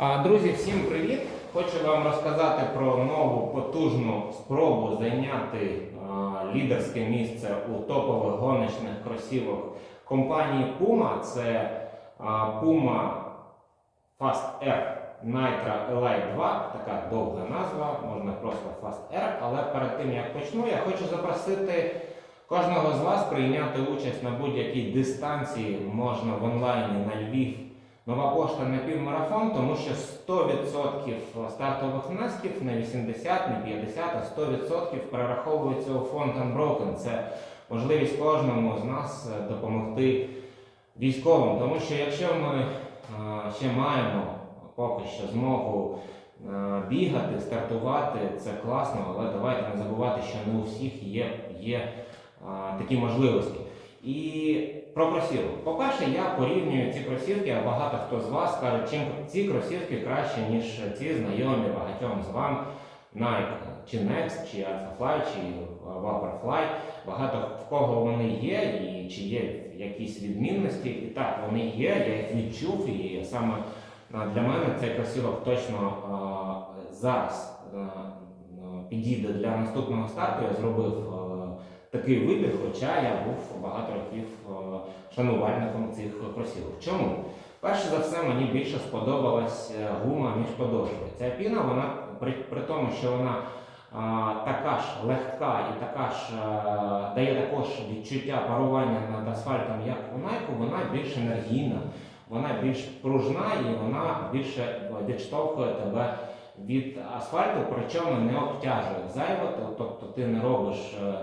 Друзі, всім привіт! Хочу вам розказати про нову потужну спробу зайняти лідерське місце у топових гоночних кросівок компанії Puma. Це Puma Fast Air Nitro Elite 2, така довга назва, можна просто Fast Air. Але перед тим як почну, я хочу запросити кожного з вас прийняти участь на будь-якій дистанції, можна в онлайні на Львів. Нова пошта на півмарафон, тому що 100% стартових внесків не 80, не 50, а 100% перераховується у фонд Unbroken. Це можливість кожному з нас е, допомогти військовим. Тому що якщо ми е, ще маємо поки що змогу е, бігати, стартувати, це класно, але давайте не забувати, що не у всіх є, є такі можливості. І про кросівок. По-перше, я порівнюю ці кросівки, а багато хто з вас каже, чим ці кросівки краще, ніж ці знайомі багатьом з вам Nike, чи Next, чи Alphafly, чи Vaporfly. Багато в кого вони є, і чи є якісь відмінності. І так, вони є, я їх відчув, і саме для мене цей кросівок точно а, зараз а, підійде для наступного старту. Я зробив. Такий вибір, хоча я був багато років е, шанувальником цих кросівок. Чому? Перше за все, мені більше сподобалась е, гума між подошвою. Ця піна, вона при, при тому, що вона а, така ж легка і така ж а, дає також відчуття парування над асфальтом, як у Nike, вона більш енергійна, вона більш пружна і вона більше відштовхує тебе від асфальту, причому не обтяжує зайво, тобто ти не робиш. е,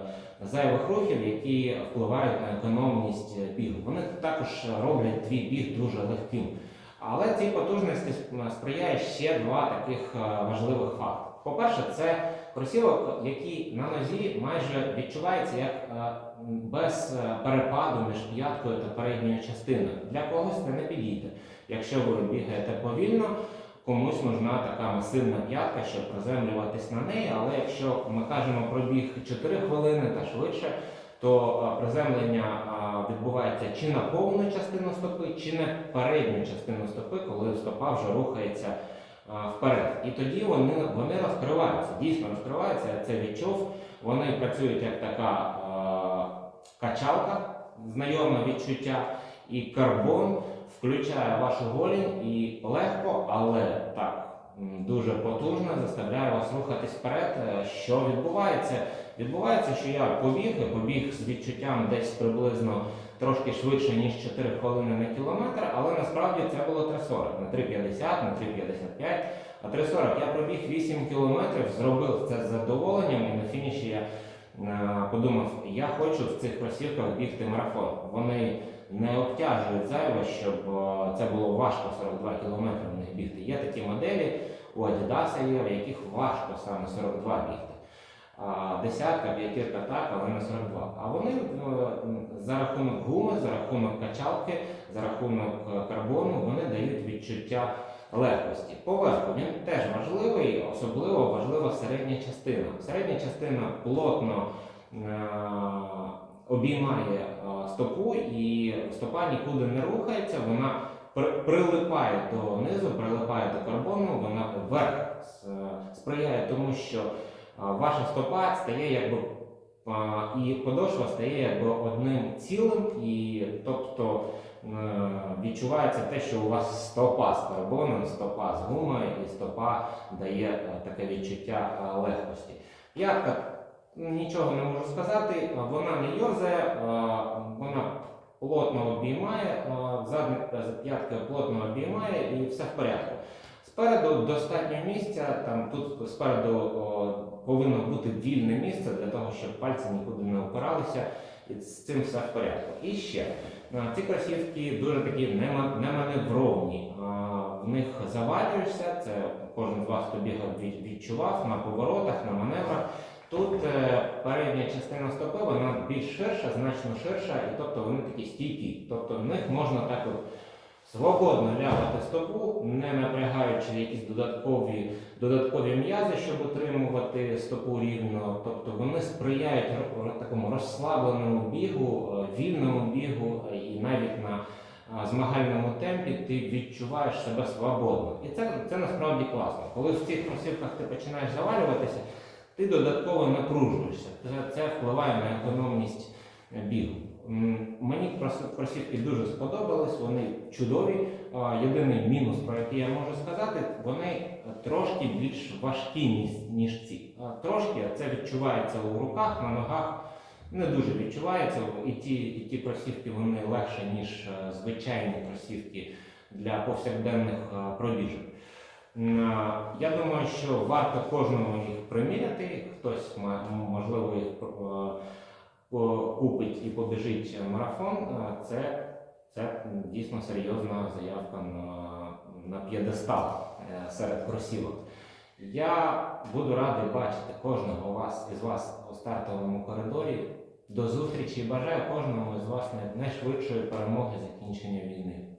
зайвих рухів, які впливають на економність бігу. Вони також роблять твій біг дуже легким. Але цій потужності сприяє ще два таких е, важливих факти. По-перше, це кросівок, який на нозі майже відчувається як е, без е, перепаду між п'яткою та передньою частиною. Для когось це не підійде. Якщо ви бігаєте повільно, комусь нужна така масивна п'ятка, щоб приземлюватись на неї. Але якщо ми кажемо про біг 4 хвилини та швидше, то приземлення відбувається чи на повну частину стопи, чи на передню частину стопи, коли стопа вже рухається вперед. І тоді вони, вони розкриваються, дійсно розкриваються, я це відчув. Вони працюють як така качалка, знайоме відчуття, і карбон включає вашу голінь і легко, але так дуже потужно заставляє вас рухатись вперед. Е, Що відбувається? Відбувається, що я побіг, і побіг з відчуттям десь приблизно трошки швидше, ніж 4 хвилини на кілометр, але насправді це було 3,40, не 3,50, не 3,55, а 3,40. Я пробіг 8 кілометрів, зробив це з задоволенням, і на фініші я е, подумав, я хочу в цих кросівках бігти марафон. Вони обтяжують зайво, щоб е, це було важко 42 км в них бігти. Є такі моделі у Adidas є, в яких важко саме 42 бігти. Десятка, п'ятірка так, але не 42. А вони е, за рахунок гуми, за рахунок качалки, за рахунок е, карбону, вони дають відчуття легкості. Поверху він теж важливий, особливо важлива середня частина. Середня частина плотно обіймає е, стопу, і стопа нікуди не рухається, вона прилипає до низу, прилипає до карбону, вона вверх сприяє тому, що е, ваша стопа стає якби е, і подошва стає якби одним цілим, і тобто е, відчувається те, що у вас стопа з карбоном, стопа з гумою, і стопа дає е, таке відчуття е, легкості. П'ятка Нічого не можу сказати, вона не йозає, вона плотно обіймає, задня п'ятка плотно обіймає і все в порядку. Спереду достатньо місця, там тут спереду о, повинно бути вільне місце для того, щоб пальці нікуди не опиралися, і з цим все в порядку. І ще ці кросівки дуже такі нема- неманевровні. В них завалюєшся, це кожен з вас, від- відчував на поворотах, на маневрах. Тут е, передня частина стопи вона більш ширша, значно ширша, і тобто вони такі стійкі. Тобто в них можна так от свободно лягати стопу, не напрягаючи якісь додаткові, додаткові м'язи, щоб утримувати стопу рівно. Тобто вони сприяють такому розслабленому бігу, е, вільному бігу, е, і навіть на змагальному темпі ти відчуваєш себе свободно. І це, це насправді класно. Коли в цих кросівках ти починаєш завалюватися, ти додатково напружуєшся. Це, впливає на економність бігу. Мені кросівки дуже сподобались, вони чудові. Єдиний мінус, про який я можу сказати, вони трошки більш важкі, ніж, ці. Трошки це відчувається у руках, на ногах. Не дуже відчувається. І ті, і ті кросівки вони легше, ніж е, звичайні кросівки для повсякденних е, пробіжок. А, Я думаю, що варто кожному їх приміряти. Хтось можливо їх е, купить і побіжить марафон. Е, Це, це дійсно серйозна заявка на, на п'єдестал е, серед кросівок. Я буду радий бачити кожного вас із вас у стартовому коридорі. До зустрічі і бажаю кожному із вас найшвидшої перемоги закінчення війни.